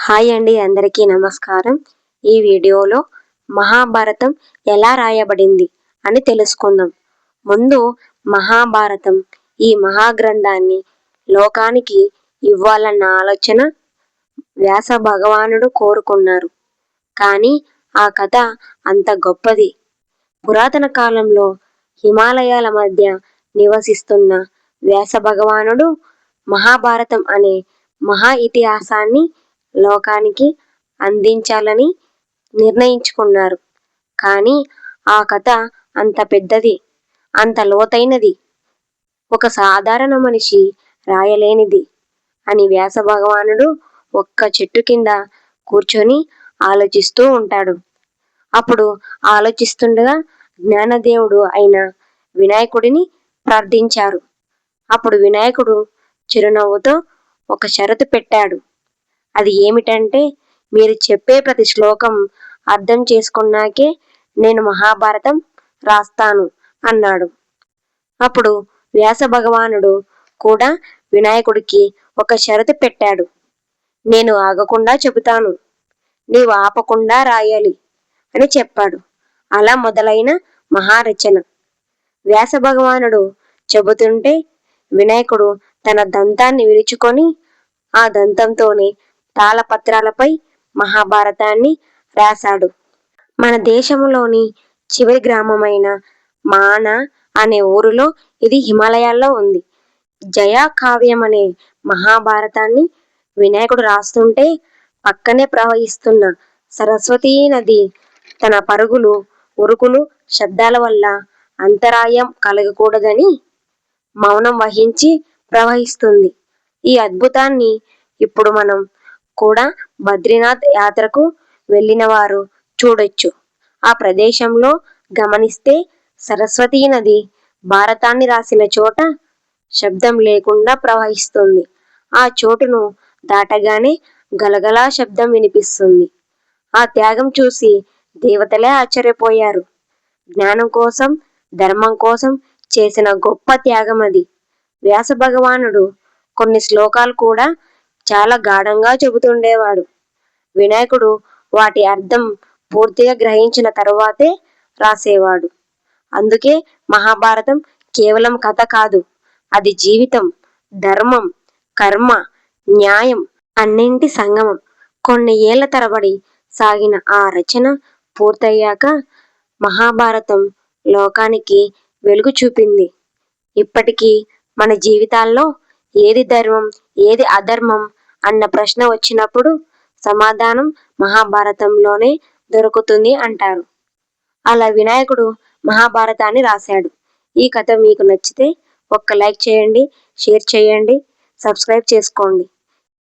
Hi అండి అందరికీ నమస్కారం. ఈ వీడియోలో మహాభారతం ఎలా రాయబడింది అని తెలుసుకుందాం. ముందు మహాభారతం ఈ మహాగ్రంథాన్ని లోకానికి ఇవ్వాలన్న ఆలోచన వ్యాస భగవానుడు కోరుకున్నారు. కానీ ఆ కథ అంత గొప్పది. పురాతన కాలంలో హిమాలయాల మధ్య నివసిస్తున్న వ్యాస భగవానుడు మహాభారతం అనే మహా ఇతిహాసాన్ని లోకానికి అందించాలని నిర్ణయించుకున్నారు. కానీ ఆ కథ అంత పెద్దది అంత లోతైనది. ఒక సాధారణ మనిషి రాయలేనిది అని వ్యాస భగవానుడు ఒక్క చెట్టు కింద కూర్చొని ఆలోచిస్తూ ఉంటాడు. అప్పుడు ఆలోచిస్తుండగా జ్ఞానదేవుడు అయిన వినాయకుడిని ప్రార్థించారు. అప్పుడు వినాయకుడు చిరునవ్వుతో ఒక షరతు పెట్టాడు. అది ఏమిటంటే మీరు చెప్పే ప్రతి శ్లోకం అర్థం చేసుకున్నాకే నేను మహాభారతం రాస్తాను అన్నాడు. అప్పుడు వ్యాస భగవానుడు కూడా వినాయకుడికి ఒక షరతు పెట్టాడు. నేను ఆగకుండా చెబుతాను నీవు ఆపకుండా రాయాలి అని చెప్పాడు. అలా మొదలైన మహారచన. వ్యాస భగవానుడు చెబుతుంటే వినాయకుడు తన దంతాన్ని విరుచుకొని ఆ దంతంతోనే తాళపత్రాలపై మహాభారతాన్ని రాశాడు మన దేశంలోని చివరి గ్రామమైన మాన అనే ఊరిలో ఇది హిమాలయాల్లో ఉంది. జయా కావ్యం అనే మహాభారతాన్ని వినాయకుడు రాస్తుంటే పక్కనే ప్రవహిస్తున్న సరస్వతీ నది తన పరుగులు ఉరుకులు శబ్దాల వల్ల అంతరాయం కలగకూడదని మౌనం వహించి ప్రవహిస్తుంది. ఈ అద్భుతాన్ని ఇప్పుడు మనం కూడా బద్రీనాథ్ యాత్రకు వెళ్ళిన వారు చూడొచ్చు. ఆ ప్రదేశంలో గమనిస్తే సరస్వతీ నది భారతాన్ని రాసిన చోట శబ్దం లేకుండా ప్రవహిస్తుంది. ఆ చోటును దాటగానే గలగలా శబ్దం వినిపిస్తుంది. ఆ త్యాగం చూసి దేవతలే ఆశ్చర్యపోయారు. జ్ఞానం కోసం ధర్మం కోసం చేసిన గొప్ప త్యాగం అది. వ్యాస భగవానుడు కొన్ని శ్లోకాలు కూడా చాలా గాఢంగా చెబుతుండేవాడు. వినాయకుడు వాటి అర్థం పూర్తిగా గ్రహించిన తరువాతే రాసేవాడు. అందుకే మహాభారతం కేవలం కథ కాదు అది జీవితం ధర్మం కర్మ న్యాయం అన్నింటి సంగమం. కొన్ని ఏళ్ళ తరబడి సాగిన ఆ రచన పూర్తయ్యాక మహాభారతం లోకానికి వెలుగు చూపింది. ఇప్పటికీ మన జీవితాల్లో ఏది ధర్మం ఏది అధర్మం అన్న ప్రశ్న వచ్చినప్పుడు సమాధానం మహాభారతంలోనే దొరుకుతుంది అంటారు. అలా వినాయకుడు మహాభారతాన్ని రాశాడు. ఈ కథ మీకు నచ్చితే ఒక్క లైక్ చేయండి షేర్ చేయండి సబ్స్క్రైబ్ చేసుకోండి.